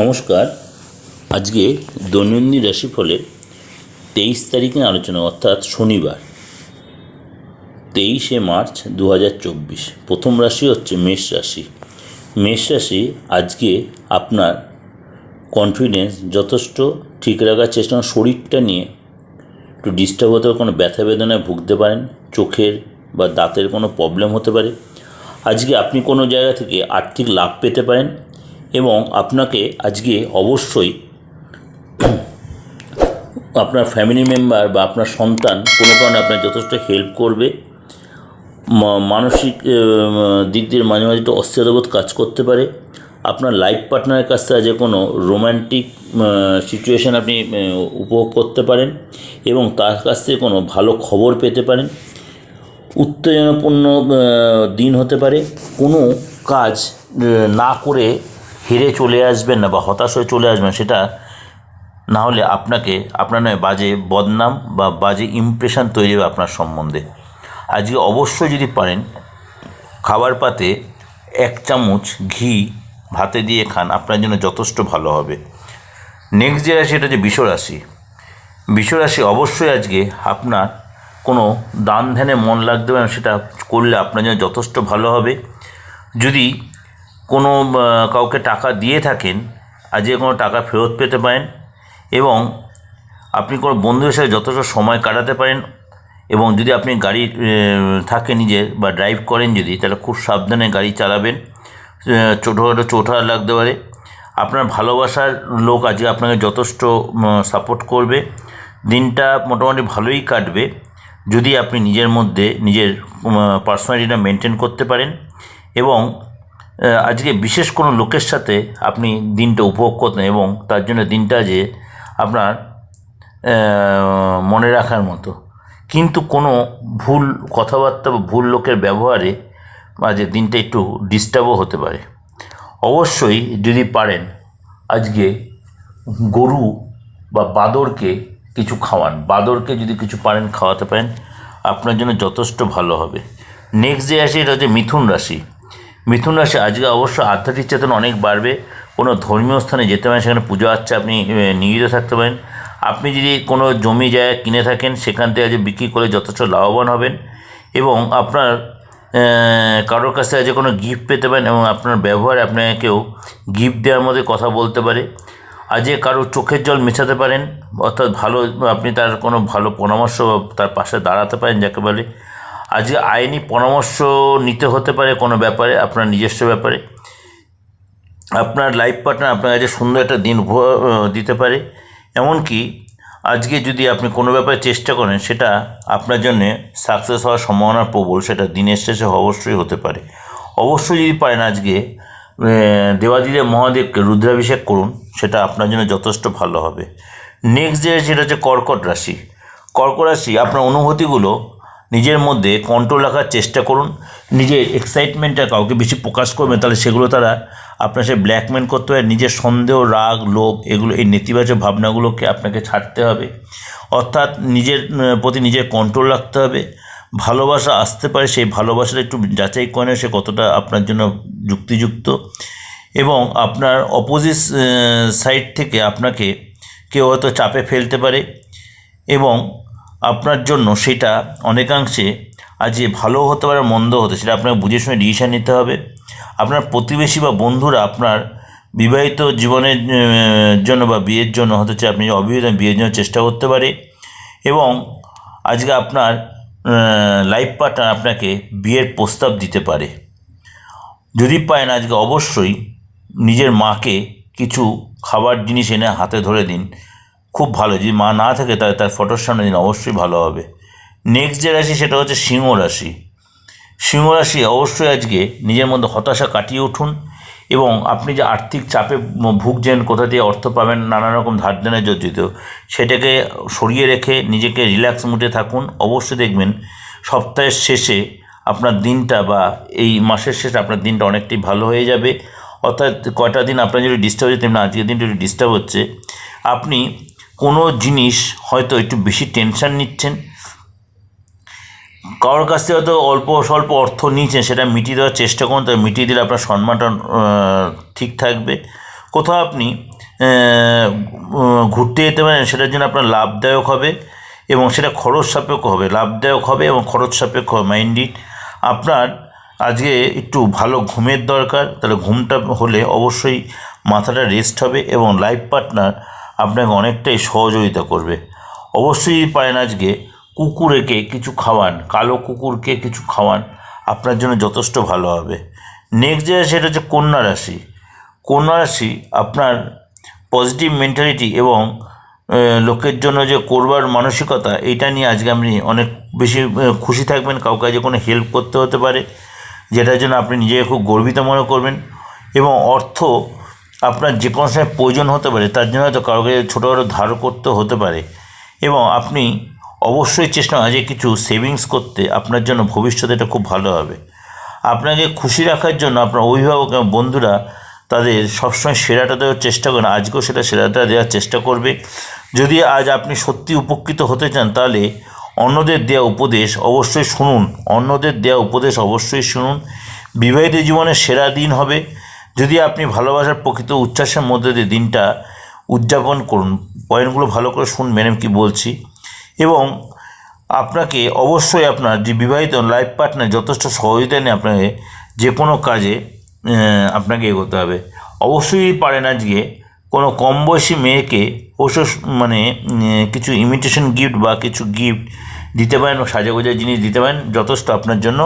নমস্কার। আজকে দৈনন্দিন রাশিফলের তেইশ তারিখে আলোচনা, অর্থাৎ শনিবার, তেইশে মার্চ দু হাজার চব্বিশ। প্রথম রাশি হচ্ছে মেষ রাশি। মেষ রাশি আজকে আপনার কনফিডেন্স যথেষ্ট ঠিক রাখার চেষ্টা। শরীরটা নিয়ে একটু ডিস্টার্ব হতে কোনো ব্যথা বেদনায় ভুগতে পারেন, চোখের বা দাঁতের কোনো প্রবলেম হতে পারে। আজকে আপনি কোনো জায়গা থেকে আর্থিক লাভ পেতে পারেন এবং আপনাকে আজকে অবশ্যই আপনার ফ্যামিলি মেম্বার বা আপনার সন্তান কোনো কারণে আপনার যথেষ্ট হেল্প করবে। মানসিক দিক দিয়ে মাঝে মাঝে একটু অস্থিরতাবোধ কাজ করতে পারে। আপনার লাইফ পার্টনারের কাছ থেকে যে কোনো রোম্যান্টিক সিচুয়েশান আপনি উপভোগ করতে পারেন এবং তার কাছ থেকে কোনো ভালো খবর পেতে পারেন। উত্তেজনাপূর্ণ দিন হতে পারে। কোনো কাজ না করে হেরে চলে আসবেন না বা হতাশ হয়ে চলে আসবেন সেটা না হলে আপনাকে, আপনার নয়, বাজে বদনাম বা বাজে ইমপ্রেশন তৈরি হবে আপনার সম্বন্ধে। আজকে অবশ্যই যদি পারেন, খাবার পাতে এক চামচ ঘি ভাতে দিয়ে খান, আপনার জন্য যথেষ্ট ভালো হবে। নেক্সট যে রাশি এটা হচ্ছে বিশ্বরাশি বিশ্বরাশি অবশ্যই আজকে আপনার কোনো দান ধ্যানে মন লাগতে পারে সেটা করলে আপনার জন্য যথেষ্ট ভালো হবে। যদি কোনো কাউকে টাকা দিয়ে থাকেন আজকে কোনো টাকা ফেরত পেতে পারেন এবং আপনি কোনো বন্ধুদের সাথে যথেষ্ট সময় কাটাতে পারেন এবং যদি আপনি গাড়ি থাকে নিজের বা ড্রাইভ করেন যদি, তাহলে খুব সাবধানে গাড়ি চালাবেন। ছোটোখাটো চোটা লাগতে পারে। আপনার ভালোবাসার লোক আজকে আপনাকে যথেষ্ট সাপোর্ট করবে। দিনটা মোটামুটি ভালোই কাটবে। যদি আপনি নিজের মধ্যে নিজের পার্সোনালিটিটা মেনটেন করতে পারেন এবং আজকে বিশেষ কোনো লোকের সাথে আপনি দিনটা উপভোগ করতেন এবং তার জন্য দিনটা যে আপনার মনে রাখার মতো। কিন্তু কোনো ভুল কথাবার্তা বা ভুল লোকের ব্যবহারে মাঝে দিনটা একটু ডিস্টার্বও হতে পারে। অবশ্যই যদি পারেন, আজকে গরু বা বাদরকে কিছু খাওয়ান। বাদরকে যদি কিছু পারেন, খাওয়াতে পারেন। আপনার জন্য যথেষ্ট ভালো হবে। নেক্সট যে আসে এটা হচ্ছে মিথুন রাশি। মিথুন রাশি, আজকে অবশ্য আধ্যাত্মিক চেতনা অনেক বাড়বে। কোনো ধর্মীয় স্থানে যেতে পারেন, সেখানে পুজো আচ্ছা আপনি নিয়োজিত থাকতে পারেন। আপনি যদি কোনো জমি, জায়গা কিনে থাকেন, সেখান থেকে আজ বিক্রি করে যথেষ্ট লাভবান হবেন এবং আপনার কারোর কাছে যে কোনো গিফট পেতে পারেন এবং আপনার ব্যবহারে আপনাকে কেউ গিফট দেওয়ার মধ্যে কথা বলতে পারে। আজকে কারও চোখের জল মেশাতে পারেন, অর্থাৎ ভালো, আপনি তার কোনো ভালো পরামর্শ তার পাশে দাঁড়াতে পারেন, যাকে বলে আজকে আইনি পরামর্শ নিতে হতে পারে কোনো ব্যাপারে, আপনার নিজস্ব ব্যাপারে। আপনার লাইফ পার্টনার আপনার কাছে সুন্দর একটা দিন দিতে পারে। এমনকি আজকে যদি আপনি কোনো ব্যাপারে চেষ্টা করেন, সেটা আপনার জন্যে সাকসেস হওয়ার সম্ভাবনা প্রবল, সেটা দিনের শেষে অবশ্যই হতে পারে। অবশ্যই যদি পারেন আজকে দেবাদিদেব মহাদেবকে রুদ্রাভিষেক করুন, সেটা আপনার জন্য যথেষ্ট ভালো হবে। নেক্সট যে সেটা হচ্ছে কর্কট রাশি। কর্কট রাশি, আপনার অনুভূতিগুলো নিজের মধ্যে কন্ট্রোল রাখার চেষ্টা করুন। নিজের এক্সাইটমেন্টটা কাউকে বেশি প্রকাশ করবেন, তাহলে সেগুলো তারা আপনার সে ব্ল্যাকমেল করতে হয় নিজের সন্দেহ, রাগ, লোভ, এগুলো, এই নেতিবাচক ভাবনাগুলোকে আপনাকে ছাড়তে হবে। অর্থাৎ নিজের প্রতি নিজের কন্ট্রোল রাখতে হবে। ভালোবাসা আসতে পারে, সেই ভালোবাসাটা একটু যাচাই করে সে কতটা আপনার জন্য যুক্তিযুক্ত। এবং আপনার অপোজিট সাইড থেকে আপনাকে কেউ হয়তো চাপে ফেলতে পারে। এবং আপনার জন্য সেটা অনেকাংশে আজ যে ভালো হতে পারে, মন্দ হতে, সেটা আপনাকে বুঝে শুনে ডিসিশন নিতে হবে। আপনার প্রতিবেশী বা বন্ধুরা আপনার বিবাহিত জীবনের জন্য বা বিয়ের জন্য, হতে চায় আপনি অবিবাহিত বিয়ের জন্য চেষ্টা করতে পারে এবং আজকে আপনার লাইফ পার্টনার আপনাকে বিয়ের প্রস্তাব দিতে পারে। যদি পারেন আজকে অবশ্যই নিজের মাকে কিছু খাবার জিনিস এনে হাতে ধরে দিন। খুব ভালো, যদি মা না থাকে তাহলে তার ফটোর সামনে দিন, অবশ্যই ভালো হবে। নেক্সট যে রাশি, সেটা হচ্ছে সিংহ রাশি। সিংহ রাশি অবশ্যই আজকে নিজের মধ্যে হতাশা কাটিয়ে উঠুন এবং আপনি যে আর্থিক চাপে ভুগছেন, কোথা দিয়ে অর্থ পাবেন, নানা রকম ধার দেনে জর্জিত, সেটাকে সরিয়ে রেখে নিজেকে রিল্যাক্স মুডে থাকুন। অবশ্যই দেখবেন সপ্তাহের শেষে আপনার দিনটা বা এই মাসের শেষে আপনার দিনটা অনেকটাই ভালো হয়ে যাবে। অর্থাৎ কয়টা দিন আপনার যদি ডিস্টার্ব হচ্ছে তেমনি আজকের দিনটা একটু ডিস্টার্ব হচ্ছে, আপনি কোনো জিনিস হয়তো একটু বেশি টেনশন নিচ্ছেন। কারোর কাছ থেকে হয়তো অল্প স্বল্প অর্থ নিয়েছেন, সেটা মিটিয়ে দেওয়ার চেষ্টা করুন, তবে মিটিয়ে দিলে আপনার সম্মানটা ঠিক থাকবে। কোথাও আপনি ঘুরতে যেতে পারেন, সেটার জন্য আপনার লাভদায়ক হবে এবং সেটা খরচ সাপেক্ষ হবে। লাভদায়ক হবে এবং খরচ সাপেক্ষ হবে মাইন্ডি আপনার আজকে একটু ভালো ঘুমের দরকার, তাহলে ঘুমটা হলে অবশ্যই মাথাটা রেস্ট হবে এবং লাইফ পার্টনার আপনাকে অনেকটাই সহযোগিতা করবে। অবশ্যই পারেন আজকে কুকুরকে কিছু খাওয়ান, কালো কুকুরকে কিছু খাওয়ান, আপনার জন্য যথেষ্ট ভালো হবে। নেক্সট যে সেটা হচ্ছে কন্যা রাশি। কন্যা রাশি আপনার পজিটিভ মেন্টালিটি এবং লোকের জন্য যে করবার মানসিকতা, এইটা নিয়ে আজকে আপনি অনেক বেশি খুশি থাকবেন, কাউকে যে কোনো হেল্প করতে হতে পারে, যেটার জন্য আপনি নিজেকে খুব গর্বিত মনে করবেন। এবং অর্থ আপনার যে কোনো সময় প্রয়োজন হতে পারে, তার জন্য হয়তো কাউকে ছোটোখাটো ধার করতে হতে পারে। এবং আপনি অবশ্যই চেষ্টা যে কিছু সেভিংস করতে, আপনার জন্য ভবিষ্যতে এটা খুব ভালো হবে। আপনাকে খুশি রাখার জন্য আপনার অভিভাবক এবং বন্ধুরা তাদের সবসময় সেরাটা দেওয়ার চেষ্টা করেন। আজকেও সেটা সেরাটা দেওয়ার চেষ্টা করবে। যদি আজ আপনি সত্যি উপকৃত হতে চান, তাহলে অন্যদের দেওয়া উপদেশ অবশ্যই শুনুন। অন্যদের দেওয়া উপদেশ অবশ্যই শুনুন। বিবাহিত জীবনের সেরা দিন হবে। যদি আপনি ভালোবাসার প্রকৃত উচ্ছ্বাসের মধ্যে দিয়ে দিনটা উদযাপন করুন, পয়েন্টগুলো ভালো করে শুনবেন আমি কী বলছি। এবং আপনাকে অবশ্যই আপনার যে বিবাহিত লাইফ পার্টনার যথেষ্ট সহযোগিতা নিয়ে আপনাকে যে কোনো কাজে আপনাকে এগোতে হবে। অবশ্যই পারেন আজকে কোনো কম বয়সী মেয়েকে অবশ্য মানে কিছু ইমিটেশন গিফট বা কিছু গিফট দিতে পারেন সাজাগোজা জিনিস দিতে পারেন, যথেষ্ট আপনার জন্য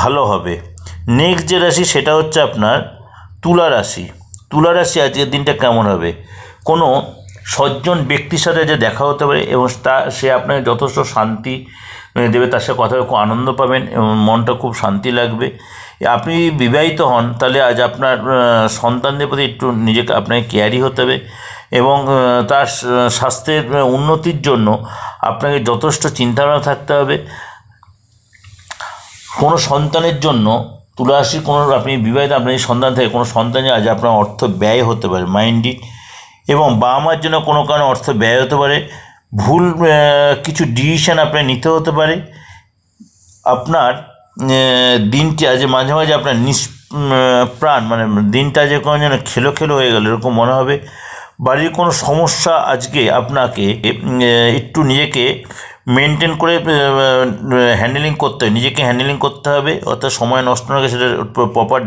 ভালো হবে। নেক্সট যে রাশি, সেটা হচ্ছে আপনার তুলা রাশি। তুলা রাশি আজকের দিনটা কেমন হবে? কোনো সজ্জন ব্যক্তির সাথে যে দেখা হতে পারে এবং তা, সে আপনাকে যথেষ্ট শান্তি দেবে, তার সাথে কথা খুব আনন্দ পাবেন এবং মনটা খুব শান্তি লাগবে। আপনি বিবাহিত হন, তাহলে আজ আপনার সন্তানদের প্রতি একটু নিজেকে আপনাকে কেয়ারি হতে হবে এবং তার স্বাস্থ্যের উন্নতির জন্য আপনাকে যথেষ্ট চিন্তাভাবনা থাকতে হবে। কোনো সন্তানের জন্য তুলারাশি কোনো আপনি বিবাহিত আপনার সন্তান থেকে কোনো সন্তানে আজ আপনার অর্থ ব্যয় হতে পারে মাইন্ডি এবং বাবা মার জন্য কোনো কারণে অর্থ ব্যয় হতে পারে, ভুল কিছু ডিসিশন আপনার নিতে হতে পারে। আপনার দিনটি আজ মাঝে মাঝে আপনার নিস প্রাণ মানে দিনটা যে কোনো যেন খেলো খেলো হয়ে গেল, এরকম মনে হবে। বাড়ির কোনো সমস্যা আজকে আপনাকে একটু নিজেকে মেনটেন করে হ্যান্ডেলিং করতে হবে নিজেকে হ্যান্ডেলিং করতে হবে, অর্থাৎ সময় নষ্ট না সেটা প্রপার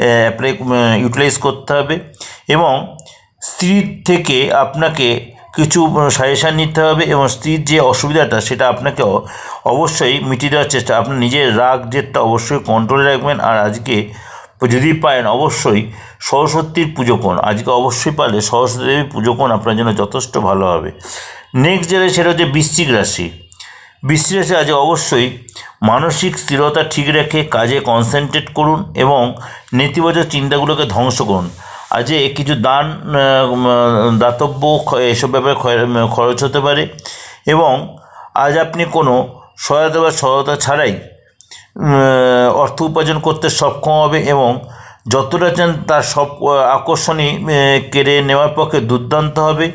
অ্যাপ্লাই ইউটিলাইজ করতে হবে এবং স্ত্রীর থেকে আপনাকে কিছু সাজেশান নিতে হবে এবং স্ত্রীর যে অসুবিধাটা সেটা আপনাকে অবশ্যই মিটিয়ে দেওয়ার চেষ্টা আপনি নিজের রাগ জেদটা অবশ্যই কন্ট্রোলে রাখবেন। আর আজকে যদি পারেন, অবশ্যই সরস্বতীর পুজো করুন। আজকে অবশ্যই পারলে সরস্বতী দেবীর পুজো করুন, আপনার জন্য যথেষ্ট ভালো হবে। নেক্সট যেটা, সেটা হচ্ছে বৃশ্চিক রাশি। বৃষ্টি রাশি আজ অবশ্যই মানসিক স্থিরতা ঠিক রেখে কাজে কনসেন্ট্রেট করুন এবং নেতিবাচক চিন্তাগুলোকে ধ্বংস করুন। আজে কিছু দান দাতব্য, এসব ব্যাপারে খরচ হতে পারে এবং আজ আপনি কোনো সহায়তা বা সহায়তা ছাড়াই অর্থ উপার্জন করতে সক্ষম হবে এবং যতটা চান তার সব আকর্ষণই কেড়ে নেওয়ার পক্ষে দুর্দান্ত হবে।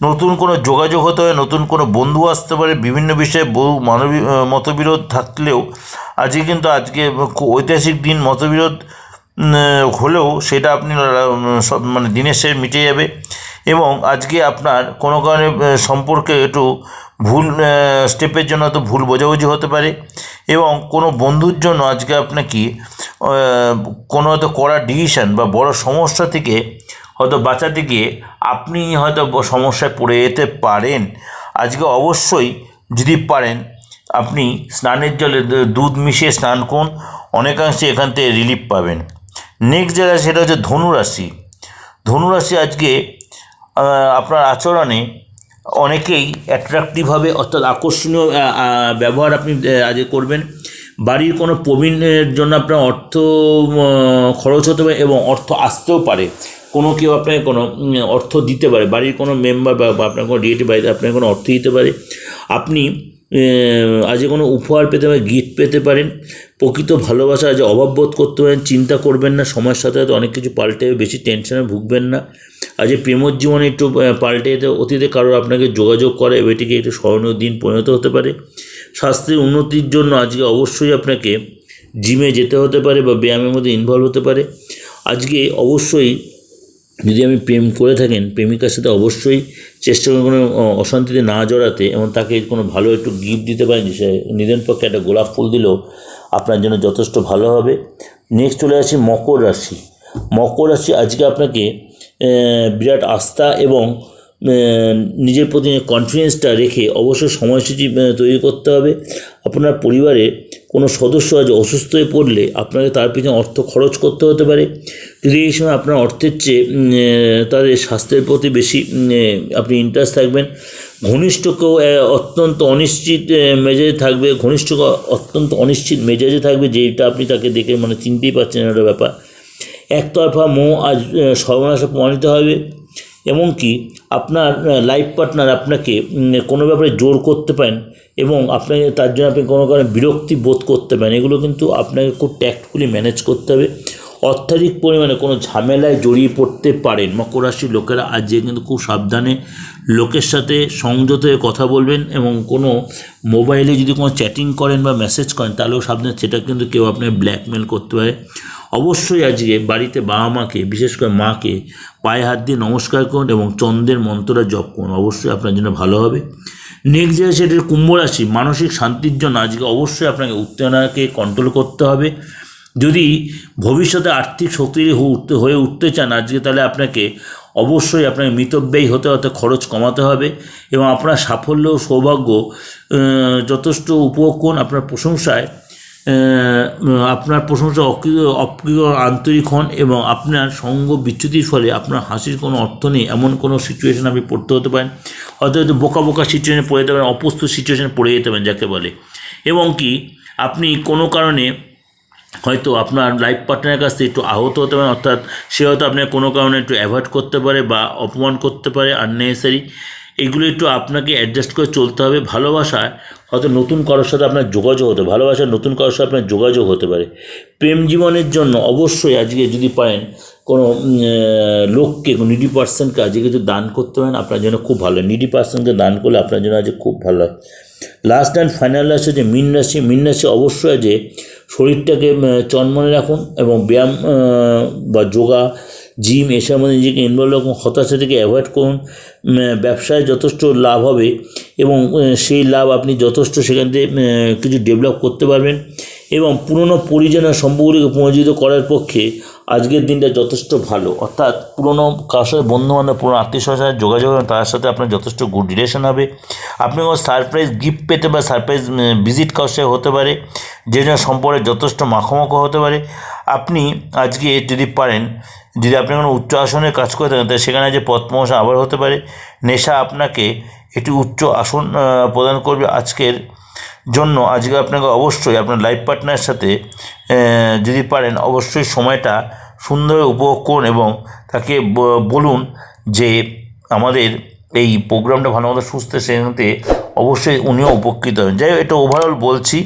নতুন কোনো যোগাযোগ হতে হয় নতুন কোনো বন্ধু আসতে পারে, বিভিন্ন বিষয়ে বহু মানবী মতবিরোধ থাকলেও আজকে কিন্তু আজকে ঐতিহাসিক দিন, মতবিরোধ হলেও সেটা আপনি সব মানে দিনের শেষে মিটে যাবে। এবং আজকে আপনার কোনো কারণে সম্পর্কে একটু ভুল স্টেপের জন্য হয়তো ভুল বোঝাবুঝি হতে পারে। এবং কোনো বন্ধুর জন্য আজকে আপনাকে কোনো হয়তো কড়া ডিসিশন বা বড় সমস্যা থেকে হয়তো বাঁচাতে গিয়ে আপনি হয়তো সমস্যায় পড়ে যেতে পারেন। আজকে অবশ্যই যদি পারেন, আপনি স্নানের জলে দুধ মিশিয়ে স্নান করুন, অনেকাংশে এখান থেকে রিলিফ পাবেন। নেক্সট যেটা, সেটা হচ্ছে ধনুরাশি ধনুরাশি আজকে আপনার আচরণে অনেকেই অ্যাট্রাকটিভ হবে অর্থাৎ আকর্ষণীয় ব্যবহার আপনি আজকে করবেন। বাড়ির কোনো প্রবীণের জন্য আপনার অর্থ খরচ হতে পারে এবং অর্থ আসতেও পারে। কোনো কেউ আপনাকে কোনো অর্থ দিতে পারে, বাড়ির কোনো মেম্বার বা আপনার কোনো রিলেটিভ বাড়িতে আপনাকে কোনো অর্থ দিতে পারে। আপনি আজকে কোনো উপহার পেতে পারেন গিফট পেতে পারেন, প্রকৃত ভালোবাসা আজ অভাব বোধ করতে পারেন, চিন্তা করবেন না, সময়ের সাথে সাথে অনেক কিছু পাল্টে বেশি টেনশনে ভুগবেন না। আজ প্রেমর জীবনে একটু পাল্টে যেতে অতীতে কারোর আপনাকে যোগাযোগ করে, এটিকে একটু স্মরণীয় দিন পরিণত হতে পারে। স্বাস্থ্যের উন্নতির জন্য আজকে অবশ্যই আপনাকে জিমে যেতে হতে পারে বা ব্যায়ামের মধ্যে ইনভলভ হতে পারে। আজকে অবশ্যই যদি আমি প্রেম করে থাকেন, প্রেমিকার সাথে অবশ্যই চেষ্টা করে কোনো অশান্তিতে না জড়াতে এবং তাকে কোনো ভালো একটু গিফট দিতে পারেন। সে নিদেন পক্ষে একটা গোলাপ ফুল দিলেও আপনার জন্য যথেষ্ট ভালো হবে। নেক্সট চলে আসি মকর রাশি। মকর রাশি আজকে আপনাকে বিরাট আস্থা এবং নিজের প্রতি কনফিডেন্সটা রেখে অবশ্যই সময়সূচি তৈরি করতে হবে। আপনার পরিবারে কোনো সদস্য আজ অসুস্থ হয়ে পড়লে আপনাকে তার পিছনে অর্থ খরচ করতে হতে পারে। যদি এই সময় আপনার অর্থের চেয়ে তাদের স্বাস্থ্যের প্রতি বেশি আপনি ইন্টারেস্ট থাকবেন। ঘনিষ্ঠকেও আহ, অত্যন্ত অনিশ্চিত মেজাজে থাকবে। ঘনিষ্ঠ অত্যন্ত অনিশ্চিত মেজাজে থাকবে যেটা আপনি তাকে দেখে মানে চিনতেই পারছেন একটা ব্যাপার। একতরফা মোহ আজ সর্বনাশে প্রমাণিত হবে। এমনকি আপনার লাইফ পার্টনার আপনাকে কোনো ব্যাপারে জোর করতে পারেন এবং আপনাকে তার জন্য আপনি কোনো কারণে বিরক্তি বোধ করতে পারেন। এগুলো কিন্তু আপনাকে খুব ট্যাক্টফুলি ম্যানেজ করতে হবে। অত্যাধিক পরিমাণে কোনো ঝামেলায় জড়িয়ে পড়তে পারেন। মকর রাশির লোকেরা আজ কিন্তু খুব সাবধানে লোকের সাথে সংযত হয়ে কথা বলবেন এবং কোনো মোবাইলে যদি কোনো চ্যাটিং করেন বা মেসেজ করেন, তাহলেও সাবধানে সেটা কিন্তু কেউ আপনাকে ব্ল্যাকমেল করতে পারে। অবশ্যই আজকে বাড়িতে বাবা মাকে, বিশেষ করে মাকে, পায়ে হাত দিয়ে নমস্কার করুন এবং চন্দ্রের মন্ত্রটা জপ করুন। অবশ্যই আপনার জন্য ভালো হবে। নেক্সট যে সেটির কুম্ভ রাশি। মানসিক শান্তির জন্য আজকে অবশ্যই আপনাকে উত্তেজনাকে কন্ট্রোল করতে হবে। যদি ভবিষ্যতে আর্থিক শক্তিশালী উঠতে হয়ে উঠতে চান, আজকে তাহলে আপনাকে অবশ্যই আপনাকে মিতব্যয়ী হতে হতে খরচ কমাতে হবে এবং আপনার সাফল্য ও সৌভাগ্য যথেষ্ট উপভোগ করুন। আপনার প্রশংসায় আপনার প্রশংসা অপ্রিয়, আন্তরিক হন এবং আপনার সঙ্গ বিচ্যুতির ফলে আপনার হাসির কোনো অর্থ নেই। এমন কোনো সিচুয়েশন আপনি পড়তে হতে পারেন। হয়তো বোকা বোকা সিচুয়েশনে পড়ে যেতে পারেন অপ্রস্তুত সিচুয়েশনে পড়ে যেতে পারেন, যাকে বলে। এবং কি, আপনি কোনো কারণে হয়তো আপনার লাইফ পার্টনারের কাছ থেকে একটু আহত হতে পারে অর্থাৎ সে হয়তো আপনার কোনো কারণে একটু অ্যাভয়েড করতে পারে বা অপমান করতে পারে আননেসেসারি এগুলো একটু আপনাকে অ্যাডজাস্ট করে চলতে হবে। ভালোবাসায় হয়তো নতুন কারোর সাথে আপনার যোগাযোগ হতে ভালোবাসার নতুন কারোর সাথে আপনার যোগাযোগ হতে পারে। প্রেম জীবনের জন্য অবশ্যই আজকে যদি পারেন, কোনো লোককে নিডি পার্সনকে আজকে কিছু দান করতে পারেন, আপনার জন্য খুব ভালো। নিডি পার্সনকে দান করলে আপনার জন্য আজকে খুব ভালো। হয় লাস্ট অ্যান্ড ফাইনাল রাশি যে মীন রাশি। মীন রাশি অবশ্যই যে শরীরটাকে চনমনে রাখুন এবং ব্যায়াম বা যোগা জিম এসব মধ্যে নিজেকে ইনভলভ রাখুন হতাশা থেকে অ্যাভয়েড করুন ব্যবসায় যথেষ্ট লাভ হবে এবং সেই লাভ আপনি যথেষ্ট সেখান থেকে কিছু ডেভেলপ করতে পারবেন এবং পুরনো পরিজন আর সম্পর্কগুলিকে পুনর্জীবিত করার পক্ষে আজকের দিনটা যথেষ্ট ভালো। অর্থাৎ পুরনো কারোর সাথে বন্ধুবান্ধব পুরনো আত্মীয় সাথে যোগাযোগ হবে, তার সাথে আপনার যথেষ্ট গুড রিলেশন হবে। আপনি কোনো সারপ্রাইজ গিফট পেতে বা সারপ্রাইজ ভিজিট সাথে হতে পারে যে সম্পর্কে যথেষ্ট মাখোমাখো হতে পারে। আপনি আজকে যদি পারেন। যদি আপনি কোনো উচ্চ আসনে কাজ করে থাকেন তাহলে সেখানে যে প্রমোশন আবার হতে পারে। নেশা আপনাকে একটি উচ্চ আসন প্রদান করবে আজকের জন্য। আজকে আপনাকে অবশ্যই আপনার লাইফ পার্টনারের সাথে যদি পারেন, অবশ্যই সময়টা সুন্দর উপভোগ করুন এবং তাকে বলুন যে আমাদের এই প্রোগ্রামটা ভালো মতো সুস্থ সেখানে অবশ্যই উনিও উপকৃত হবেন। যাই এটা ওভারঅল বলছি।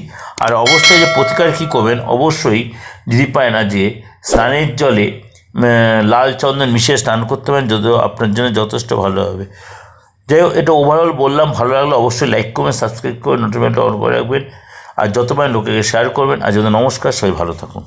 আর অবশ্যই যে প্রতিকার কী করবেন, অবশ্যই যদি পায় না যে স্নানের জলে লাল চন্দন মিশিয়ে স্নান করতে পারেন, যদিও আপনার জন্য যথেষ্ট ভালো হবে। যাই হোক, এটা ওভারঅল বললাম, ভালো লাগলে অবশ্যই লাইক করবেন সাবস্ক্রাইব করবেন নোটিফিকেশনটা অন করে রাখবেন। আর যত পারেন লোকেকে শেয়ার করবেন, আর যদি নমস্কার, সবাই ভালো থাকুন।